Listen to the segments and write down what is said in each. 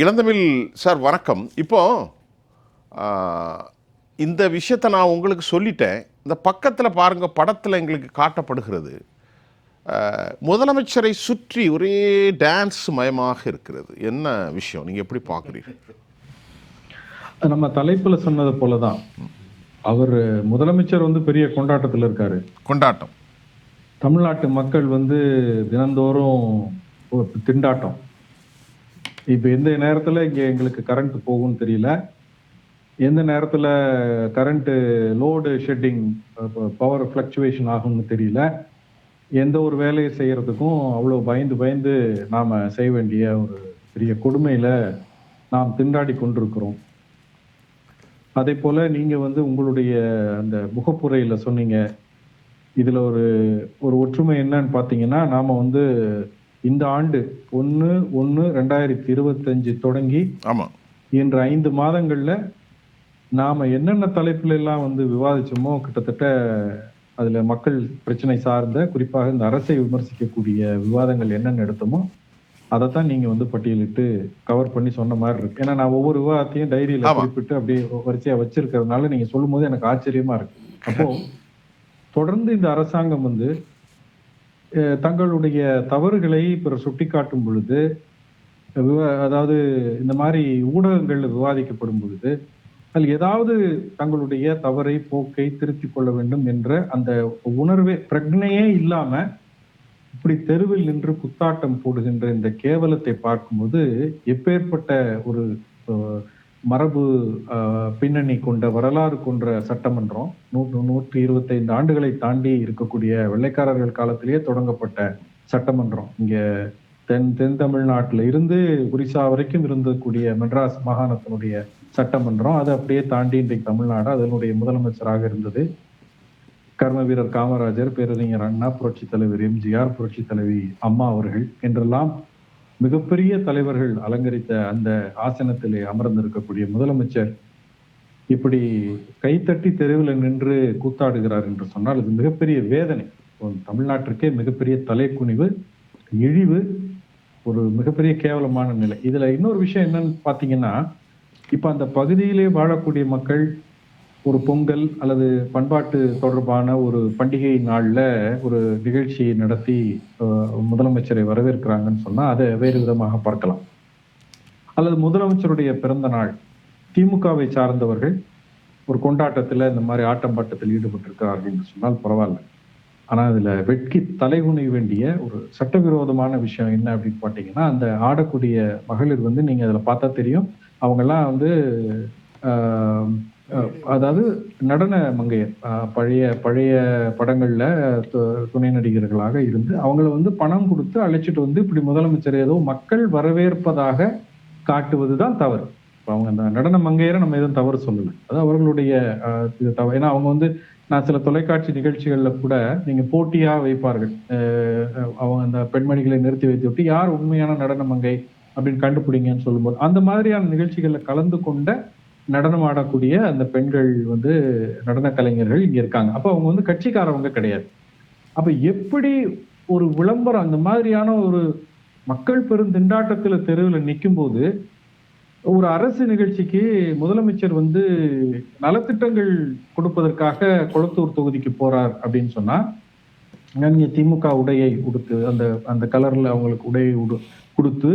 இளந்தமிழ் sir வணக்கம். இப்போ இந்த விஷயத்தை நான் உங்களுக்கு சொல்லிட்டேன். இந்த பக்கத்தில் பாருங்க படத்தில் எங்களுக்கு காட்டப்படுகிறது. முதலமைச்சரை சுற்றி ஒரே டான்ஸ் மயமாக இருக்கிறது. என்ன விஷயம்? நீங்கள் எப்படி பார்க்குறீங்க நம்ம தலைப்புல சொன்னது போலதான். அவர் முதலமைச்சர் வந்து பெரிய கொண்டாட்டத்துல இருக்காரு. கொண்டாட்டம். தமிழ்நாட்டு மக்கள் வந்து தினந்தோறும் திண்டாட்டம். இப்போ எந்த நேரத்தில் இங்கே எங்களுக்கு கரண்ட் போகும்னு தெரியல. எந்த நேரத்தில் current load shedding power fluctuation ஆகும்னு தெரியல. எந்த ஒரு வேலையை செய்கிறதுக்கும் அவ்வளோ பயந்து பயந்து நாம் செய்ய வேண்டிய ஒரு பெரிய கொடுமையில் நாம் திண்டாடி கொண்டிருக்கிறோம். அதே போல் நீங்கள் வந்து உங்களுடைய அந்த முகப்புரையில் சொன்னீங்க. இதில் ஒரு ஒரு ஒற்றுமை என்னன்னு பார்த்தீங்கன்னா நாம் வந்து இந்த ஆண்டு ஒன்னு ஒன்னு ரெண்டாயிரத்தி இருபத்தஞ்சு தொடங்கி ஆமாம் இன்று ஐந்து மாதங்கள்ல நாம என்னென்ன தலைப்புல எல்லாம் வந்து விவாதிச்சோமோ கிட்டத்தட்ட அதுல மக்கள் பிரச்சனை சார்ந்த குறிப்பாக இந்த அரசை விமர்சிக்கக்கூடிய விவாதங்கள் என்னென்ன எடுத்தோமோ அதைத்தான் நீங்க வந்து பட்டியலிட்டு கவர் பண்ணி சொன்ன மாதிரி இருக்கு. ஏன்னா நான் ஒவ்வொரு விவாதத்தையும் டைரியில. குறிப்பிட்டு அப்படியே வரிசையா வச்சிருக்கிறதுனால நீங்க சொல்லும் போது எனக்கு ஆச்சரியமா இருக்கு. அப்போ தொடர்ந்து இந்த அரசாங்கம் வந்து தங்களுடைய தவறுகளை பிறர் சுட்டிக்காட்டும் பொழுது அதாவது இந்த மாதிரி ஊடகங்கள்ல விவாதிக்கப்படும் பொழுது அதில் ஏதாவது தங்களுடைய தவறை போக்கை திருத்திக் கொள்ள வேண்டும் என்ற அந்த உணர்வே பிரக்னையே இல்லாம இப்படி தெருவில் நின்று குத்தாட்டம் போடுகின்ற இந்த கேவலத்தை பார்க்கும்போது எப்பேற்பட்ட ஒரு மரபு பின்னணி கொண்ட வரலாறு கொண்ட சட்டமன்றம் நூற்று நூற்றி இருபத்தைந்து ஆண்டுகளை தாண்டி இருக்கக்கூடிய வெள்ளைக்காரர்கள் காலத்திலேயே தொடங்கப்பட்ட சட்டமன்றம். இங்கே தென் தென் தமிழ்நாட்டில் இருந்து ஒரிசா வரைக்கும் இருந்தக்கூடிய மெட்ராஸ் மாகாணத்தினுடைய சட்டமன்றம். அதை அப்படியே தாண்டி இன்றைக்கு தமிழ்நாடு. அதனுடைய முதலமைச்சராக இருந்தது கர்ம வீரர் காமராஜர் பேரறிஞர் அண்ணா புரட்சி தலைவர் எம்ஜிஆர் புரட்சி தலைவி அம்மா அவர்கள் என்றெல்லாம் மிகப்பெரிய தலைவர்கள் அலங்கரித்த அந்த ஆசனத்திலே அமர்ந்திருக்கக்கூடிய முதலமைச்சர் இப்படி கைத்தட்டி தெருவில் நின்று கூத்தாடுகிறார் என்று சொன்னால் அது மிகப்பெரிய வேதனை. தமிழ்நாட்டிற்கே மிகப்பெரிய தலைக்குனிவு இழிவு ஒரு மிகப்பெரிய கேவலமான நிலை. இதுல இன்னொரு விஷயம் என்னன்னு பாத்தீங்கன்னா இப்ப அந்த பகுதியிலே வாழக்கூடிய மக்கள் ஒரு பொங்கல் அல்லது பண்பாட்டு தொடர்பான ஒரு பண்டிகை நாள்ல ஒரு நிகழ்ச்சியை நடத்தி முதலமைச்சரை வரவேற்கிறாங்கன்னு சொன்னா அதை வேறு விதமாக பார்க்கலாம். அல்லது முதலமைச்சருடைய பிறந்த நாள் திமுகவை சார்ந்தவர்கள் ஒரு கொண்டாட்டத்தில் இந்த மாதிரி ஆட்டம் பாட்டத்தில் ஈடுபட்டிருக்கிறார்கள் என்று சொன்னால் பரவாயில்ல. ஆனால் அதில் வெட்கி தலைகுனிய வேண்டிய ஒரு சட்டவிரோதமான விஷயம் என்ன அப்படின்னு பார்த்தீங்கன்னா அந்த ஆடக்கூடிய மகளிர் வந்து நீங்கள் அதில் பார்த்தா தெரியும். அவங்கெல்லாம் வந்து அதாவது நடன மங்கையர் பழைய பழைய படங்கள்ல து- துணை நடிகர்களாக இருந்து அவங்கள வந்து பணம் கொடுத்து அழைச்சிட்டு வந்து இப்படி முதலமைச்சர் ஏதோ மக்கள் வரவேற்பதாக காட்டுவதுதான் தவறு. அவங்க அந்த நடன மங்கையரை நம்ம எதுவும் தவறு சொல்லல. அது அவர்களுடைய இது தவறு ஏன்னா அவங்க வந்து நான் சில தொலைக்காட்சி நிகழ்ச்சிகளில் கூட நீங்க போட்டியா வைப்பார்கள். அவங்க அந்த பெண்மணிகளை நிறுத்தி வைத்து விட்டு யார் உண்மையான நடன மங்கை? அப்படின்னு கண்டுபிடிங்கன்னு சொல்லும்போது அந்த மாதிரியான நிகழ்ச்சிகளில் கலந்து கொண்ட நடனம் ஆடக்கூடிய அந்த பெண்கள் வந்து நடன கலைஞர்கள் இங்க இருக்காங்க. அப்ப அவங்க வந்து கட்சிக்காரவங்க கிடையாது. அப்ப எப்படி ஒரு விளம்பரம் அந்த மாதிரியான ஒரு மக்கள் பெரும் திண்டாட்டத்துல தெருவில் நிற்கும் போது ஒரு அரசு நிகழ்ச்சிக்கு முதலமைச்சர் வந்து நலத்திட்டங்கள் கொடுப்பதற்காக குளத்தூர் தொகுதிக்கு போறார் அப்படின்னு சொன்னா அங்க திமுக உடையை உடுத்து அந்த அந்த கலர்ல அவங்களுக்கு உடையை உடு கொடுத்து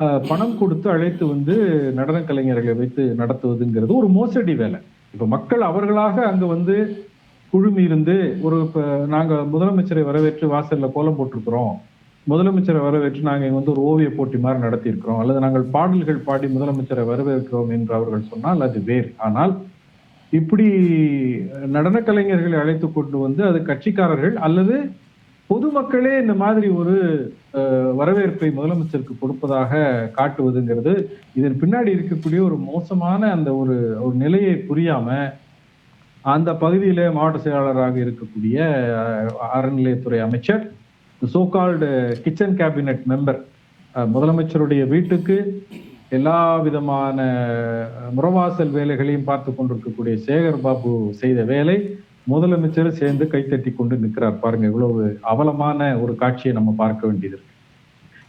பணம் கொடுத்து அழைத்து வந்து நடன கலைஞர்களை வைத்து நடத்துவதுங்கிறது ஒரு மோசடி வேலை. இப்போ மக்கள் அவர்களாக அங்கே வந்து குழுமி இருந்து ஒரு இப்போ நாங்கள் முதலமைச்சரை வரவேற்று வாசலில் கோலம் போட்டிருக்கிறோம். முதலமைச்சரை வரவேற்று நாங்கள் இங்கே வந்து ஒரு ஓவிய போட்டி மாதிரி நடத்தியிருக்கிறோம். அல்லது நாங்கள் பாடல்கள் பாடி முதலமைச்சரை வரவேற்கிறோம் என்று அவர்கள் சொன்னால் அது வேறு. ஆனால் இப்படி நடன கலைஞர்களை அழைத்து கொண்டு வந்து அது கட்சிக்காரர்கள் அல்லது பொதுமக்களே இந்த மாதிரி ஒரு வரவேற்பை முதலமைச்சருக்கு கொடுப்பதாக காட்டுவதுங்கிறது இதன் பின்னாடி இருக்கக்கூடிய ஒரு மோசமான அந்த ஒரு ஒரு நிலையை புரியாம அந்த பகுதியில மாவட்ட செயலாளராக இருக்கக்கூடிய அறநிலையத்துறை அமைச்சர் சோகால்டு கிச்சன் கேபினெட் மெம்பர் முதலமைச்சருடைய வீட்டுக்கு எல்லா விதமான முறவாசல் வேலைகளையும் பார்த்து கொண்டிருக்கக்கூடிய சேகர் பாபு செய்த வேலை முதலமைச்சர் சேர்ந்து கைத்தட்டி கொண்டு நிற்கிறார் பாருங்க இவ்வளவு அவலமான ஒரு காட்சியை நம்ம பார்க்க வேண்டியது இருக்கு.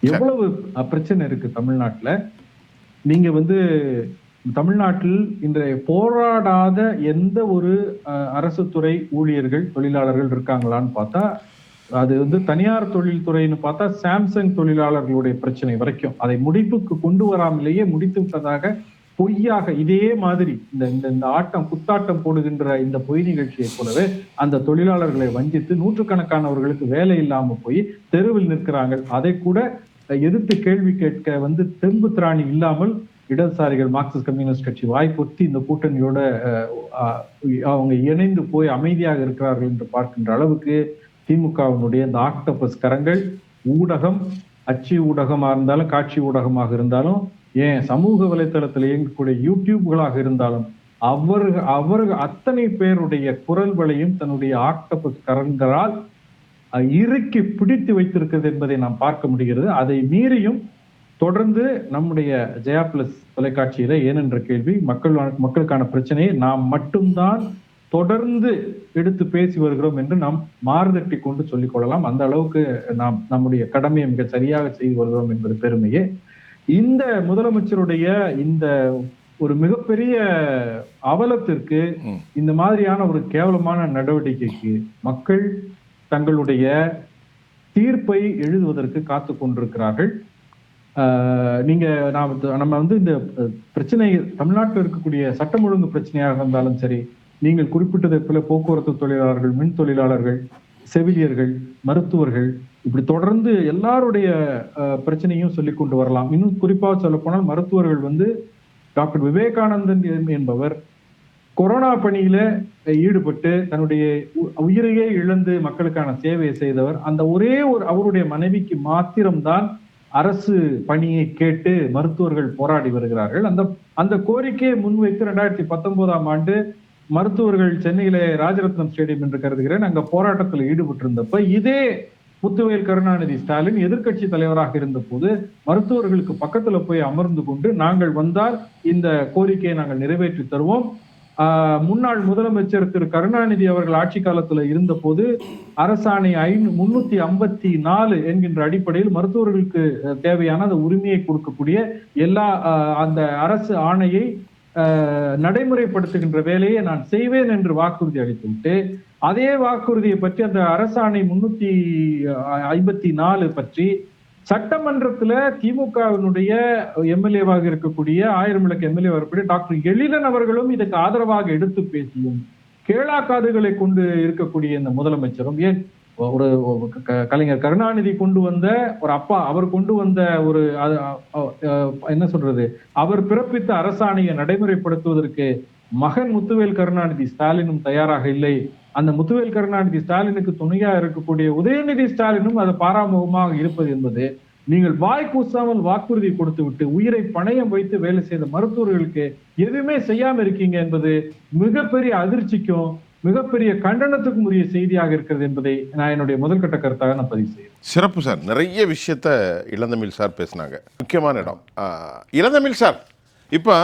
எவ்வளவு பிரச்சனை இருக்கு தமிழ்நாட்டுல? நீங்க வந்து தமிழ்நாட்டில் இன்றைய போராடாத எந்த ஒரு அஹ், அரசு துறை ஊழியர்கள் தொழிலாளர்கள் இருக்காங்களான்னு பார்த்தா அது வந்து தனியார் தொழில்துறைன்னு பார்த்தா சாம்சங் தொழிலாளர்களுடைய பிரச்சனை வரைக்கும். அதை முடிப்புக்கு கொண்டு வராமலேயே முடித்து விட்டதாக பொய்யாக இதே மாதிரி இந்த இந்த இந்த ஆட்டம் குத்தாட்டம் போடுகின்ற இந்த பொய் நிகழ்ச்சியை போலவே அந்த தொழிலாளர்களை வஞ்சித்து நூற்றுக்கணக்கானவர்களுக்கு வேலை இல்லாம போய் தெருவில் நிற்கிறாங்க. அதை கூட எதிர்த்து கேள்வி கேட்க வந்து தெம்பு திராணி இல்லாமல் இடதுசாரிகள் மார்க்சிஸ்ட் கம்யூனிஸ்ட் கட்சி வாய்ப்பொத்தி இந்த கூட்டணியோட அவங்க இணைந்து போய் அமைதியாக இருக்கிறார்கள் என்று பார்க்கின்ற அளவுக்கு திமுகவினுடைய இந்த ஆக்டபஸ் கரங்கள் ஊடகம் அச்சு ஊடகமாக இருந்தாலும் காட்சி ஊடகமாக இருந்தாலும் ஏன் சமூக வலைத்தளத்தில் இயங்கக்கூடிய யூடியூப்களாக இருந்தாலும் அவர்கள் அவர்கள் அத்தனை பேருடைய குரல் வலையும் தன்னுடைய ஆக்டபஸ் கரங்களால் இறுக்கி பிடித்து வைத்திருக்கிறது என்பதை நாம் பார்க்க முடிகிறது. அதை மீறியும் தொடர்ந்து நம்முடைய ஜெயா பிளஸ் தொலைக்காட்சியில ஏனென்ற கேள்வி மக்கள் மக்களுக்கான பிரச்சனையை நாம் மட்டும்தான் தொடர்ந்து எடுத்து பேசி வருகிறோம் என்று நாம் மாறுதட்டி கொண்டு சொல்லிக் கொள்ளலாம். அந்த அளவுக்கு நாம் நம்முடைய கடமையை மிக சரியாக செய்து வருகிறோம் என்பது பெருமையே. இந்த முதலமைச்சருடைய இந்த ஒரு மிகப்பெரிய அவலத்திற்கு. இந்த மாதிரியான ஒரு கேவலமான நடவடிக்கைக்கு மக்கள் தங்களுடைய தீர்ப்பை எழுதுவதற்கு காத்து கொண்டிருக்கிறார்கள் நீங்க நாம் நம்ம வந்து இந்த பிரச்சனை தமிழ்நாட்டில் இருக்கக்கூடிய சட்டம் ஒழுங்கு பிரச்சனையாக இருந்தாலும் சரி நீங்கள் குறிப்பிட்டதை போல போக்குவரத்து தொழிலாளர்கள் மின் தொழிலாளர்கள் செவிலியர்கள் மருத்துவர்கள் இப்படி தொடர்ந்து எல்லாருடைய பிரச்சனையும் சொல்லி கொண்டு வரலாம். இன்னும் குறிப்பாக சொல்ல போனால் மருத்துவர்கள் வந்து டாக்டர் விவேகானந்தன் என்பவர் கொரோனா பணியில ஈடுபட்டு தன்னுடைய உ- உயிரையே இழந்து மக்களுக்கான சேவையை செய்தவர். அந்த ஒரே ஒரு அவருடைய மனைவிக்கு மாத்திரம்தான் அரசு பணியை கேட்டு மருத்துவர்கள் போராடி வருகிறார்கள். அந்த அந்த கோரிக்கையை முன்வைத்து ரெண்டாயிரத்தி பத்தொன்பதாம் ஆண்டு மருத்துவர்கள் சென்னையில ராஜரத்னம் ஸ்டேடியம் என்று கருதுகிறேன். அங்க போராட்டத்தில் ஈடுபட்டிருந்தப்ப இதே முத்துவேல் கருணாநிதி ஸ்டாலின் எதிர்க்கட்சி தலைவராக இருந்த போது மருத்துவர்களுக்கு பக்கத்துல போய் அமர்ந்து கொண்டு நாங்கள் வந்தால் இந்த கோரிக்கையை நாங்கள் நிறைவேற்றி தருவோம். முன்னாள் முதலமைச்சர் திரு கருணாநிதி அவர்கள் ஆட்சி காலத்துல இருந்த போது அரசாணை ஐநூ முன்னூத்தி ஐம்பத்தி நாலு என்கின்ற அடிப்படையில் மருத்துவர்களுக்கு தேவையான அந்த உரிமையை கொடுக்கக்கூடிய எல்லா அந்த அரசு ஆணையை நடைமுறைப்படுத்துகின்ற வேலையை நான் செய்வேன் என்று வாக்குறுதி அளித்துவிட்டு அதே வாக்குறுதியை பற்றி அந்த அரசாணை முன்னூத்தி ஐம்பத்தி நாலு பற்றி சட்டமன்றத்துல திமுகவினுடைய எம்எல்ஏவாக இருக்கக்கூடிய ஆயிரம் விளக்கு எம்எல்ஏ வரக்கூடிய டாக்டர் எழிலன் அவர்களும் இதுக்கு ஆதரவாக எடுத்து பேசியும் கேளாக்காதுகளை கொண்டு இருக்கக்கூடிய இந்த முதலமைச்சரும் ஏன் ஒரு கலைஞர் கருணாநிதி கொண்டு வந்த ஒரு அப்பா அவர் கொண்டு வந்த ஒரு என்ன சொல்றது? அவர் பிறப்பித்த அரசாணையை நடைமுறைப்படுத்துவதற்கு மகன் முத்துவேல் கருணாநிதி ஸ்டாலினும் தயாராக இல்லை. அந்த முத்துவேல் கருணாநிதி ஸ்டாலினுக்கு துணையா இருக்கக்கூடிய உதயநிதி ஸ்டாலினும் அது பாராமுகமாக இருப்பது என்பது நீங்கள் வாய் கூசாமல் வாக்குறுதி கொடுத்து விட்டு உயிரை பணயம் வைத்து வேலை செய்த மருத்துவர்களுக்கு எதுவுமே செய்யாம இருக்கீங்க என்பது மிகப்பெரிய அதிர்ச்சிக்கும் மிகப்பெரிய கண்டனத்துக்கு உரிய செய்தியாக இருக்கிறது என்பதை நான் என்னுடைய முதல் கட்ட கருத்தாக நான் பதிவு செய்கிறேன். சிறப்பு சார். நிறைய விஷயத்த இளந்தமிழ் சார் பேசினாங்க. முக்கியமான இடம். இளந்தமிழ் சார் இப்போ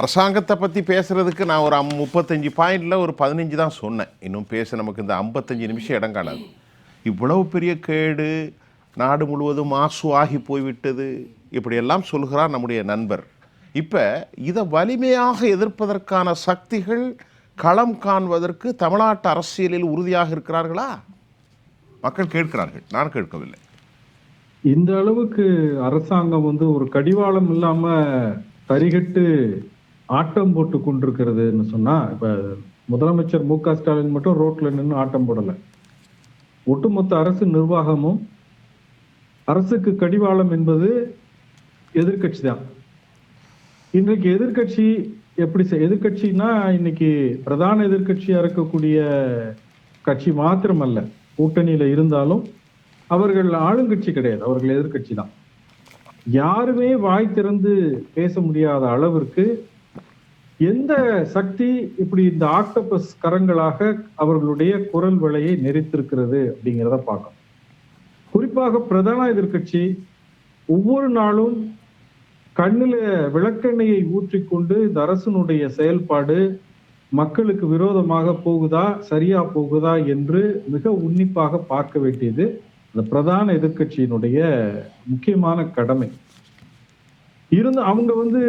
அரசாங்கத்தை பற்றி பேசுறதுக்கு நான் ஒரு முப்பத்தஞ்சு பாயிண்டில் ஒரு பதினஞ்சு தான் சொன்னேன். இன்னும் பேச நமக்கு இந்த ஐம்பத்தஞ்சு நிமிஷம் இடம் காணாது. இவ்வளவு பெரிய கேடு நாடு முழுவதும் மாசு ஆகி போய்விட்டது. இப்படியெல்லாம் சொல்கிறார் நம்முடைய நண்பர். இப்போ இதை வலிமையாக எதிர்ப்பதற்கான சக்திகள் களம் காண்பதற்கு தமிழ்நாட்டு அரசியலில் உறுதியாக இருக்கிறார்களா? மக்கள் கேட்கிறார்கள். நான் கேட்கவில்லை. இந்த அளவுக்கு அரசாங்கம் வந்து ஒரு கடிவாளம் இல்லாம தரிகட்டு ஆட்டம் போட்டு கொண்டிருக்கிறதுன்னு சொன்னா இப்ப முதலமைச்சர் மு க ஸ்டாலின் மட்டும் ரோட்ல நின்று ஆட்டம் போடல. ஒட்டுமொத்த அரசு நிர்வாகமும் அரசுக்கு கடிவாளம் என்பது எதிர்க்கட்சி தான். இன்றைக்கு எதிர்க்கட்சி எப்படி செய்- இன்னைக்கு பிரதான எதிர்கட்சியா இருக்கக்கூடிய கட்சி மாத்திரமல்ல. கூட்டணியில இருந்தாலும் அவர்கள் ஆளுங்கட்சி கிடையாது. அவர்கள் எதிர்க்கட்சி தான். யாருமே வாய் திறந்து பேச முடியாத அளவிற்கு எந்த சக்தி இப்படி இந்த ஆக்டோபஸ் கரங்களாக அவர்களுடைய குரல் வலையை நெறித்திருக்கிறது அப்படிங்கிறத பார்க்கணும். குறிப்பாக பிரதான எதிர்க்கட்சி ஒவ்வொரு நாளும் கண்ணில் விளக்கெண்ணெயை ஊற்றிக்கொண்டு இந்த அரசனுடைய செயல்பாடு மக்களுக்கு விரோதமாக போகுதா சரியா போகுதா என்று மிக உன்னிப்பாக பார்க்க வேண்டியது அந்த பிரதான எதிர்க்கட்சியினுடைய முக்கியமான கடமை. இருந்து அவங்க வந்து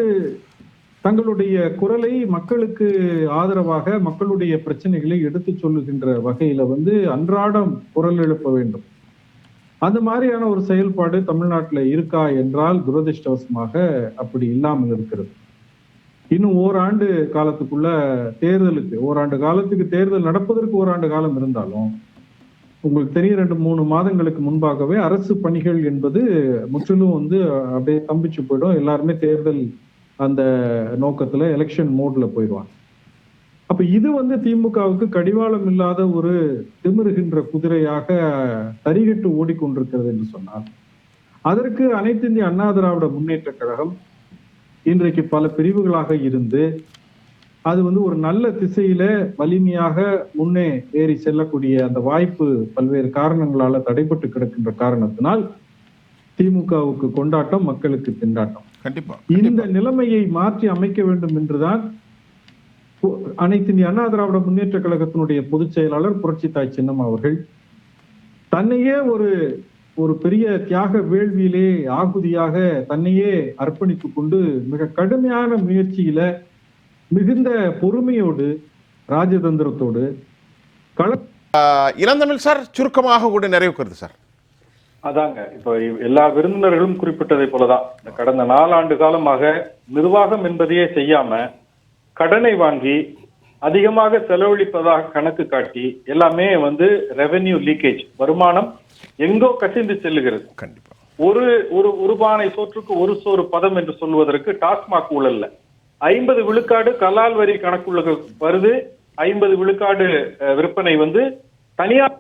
தங்களுடைய குரலை மக்களுக்கு ஆதரவாக மக்களுடைய பிரச்சனைகளை எடுத்து சொல்லுகின்ற வகையில வந்து அன்றாடம் குரல் எழுப்ப வேண்டும். அந்த மாதிரியான ஒரு செயல்பாடு தமிழ்நாட்டில் இருக்கா என்றால் துரதிருஷ்டவசமாக அப்படி இல்லாமல் இருக்கிறது. இன்னும் ஓராண்டு காலத்துக்குள்ள தேர்தலுக்கு ஓராண்டு காலத்துக்கு தேர்தல் நடப்பதற்கு ஓராண்டு காலம் இருந்தாலும் உங்களுக்கு தெரியும் ரெண்டு மூணு மாதங்களுக்கு முன்பாகவே அரசு பணிகள் என்பது முற்றிலும் வந்து அப்படியே தம்பிச்சு போயிடும். எல்லாருமே தேர்தல் அந்த நோக்கத்துல எலெக்ஷன் மோட்ல போயிடுவாங்க. அப்ப இது வந்து திமுகவுக்கு கடிவாளம் இல்லாத ஒரு திமிருகின்ற குதிரையாக தரிகட்டு ஓடிக்கொண்டிருக்கிறது என்று சொன்னார் அதற்கு அனைத்து இந்திய அண்ணா திராவிட முன்னேற்ற கழகம் இன்றைக்கு பல பிரிவுகளாக இருந்து அது வந்து ஒரு நல்ல திசையில வலிமையாக முன்னே ஏறி செல்லக்கூடிய அந்த வாய்ப்பு பல்வேறு காரணங்களால தடைபட்டு கிடக்கின்ற காரணத்தினால் திமுகவுக்கு கொண்டாட்டம் மக்களுக்கு திண்டாட்டம். கண்டிப்பா இந்த நிலைமையை மாற்றி அமைக்க வேண்டும் என்றுதான் அனைத்து இந்திய அண்ணா திராவிட முன்னேற்ற கழகத்தினுடைய பொதுச் செயலாளர் புரட்சி தாய் சின்னம் அவர்கள் தன்னையே ஒரு ஒரு பெரிய தியாக வேள்வியிலே ஆகுதியாக தன்னையே அர்ப்பணித்துக் கொண்டு மிக கடுமையான முயற்சியில மிகுந்த பொறுமையோடு ராஜதந்திரத்தோடு கள ஆஹ், இளந்தமிழ் சார் சுருக்கமாக கூட நிறைவுக்கிறது சார். அதாங்க இப்ப எல்லா விருந்தினர்களும் குறிப்பிட்டதை போலதான். கடந்த நாலாண்டு காலமாக நிர்வாகம் என்பதையே செய்யாம கடனை வாங்கி அதிகமாக செலவழிப்பதாக கணக்கு காட்டி எல்லாமே வந்து ரெவென்யூ லீக்கேஜ் வருமானம் எங்கோ கசிந்து செல்லுகிறது. கண்டிப்பா. ஒரு ஒரு ஒரு பானை சோற்றுக்கு ஒரு சோறு பதம் என்று சொல்வதற்கு டாஸ்மாக் ஊழல்ல ஐம்பது விழுக்காடு கலால் வரி கணக்குள்ள வருது. ஐம்பது விழுக்காடு விற்பனை வந்து தனியார்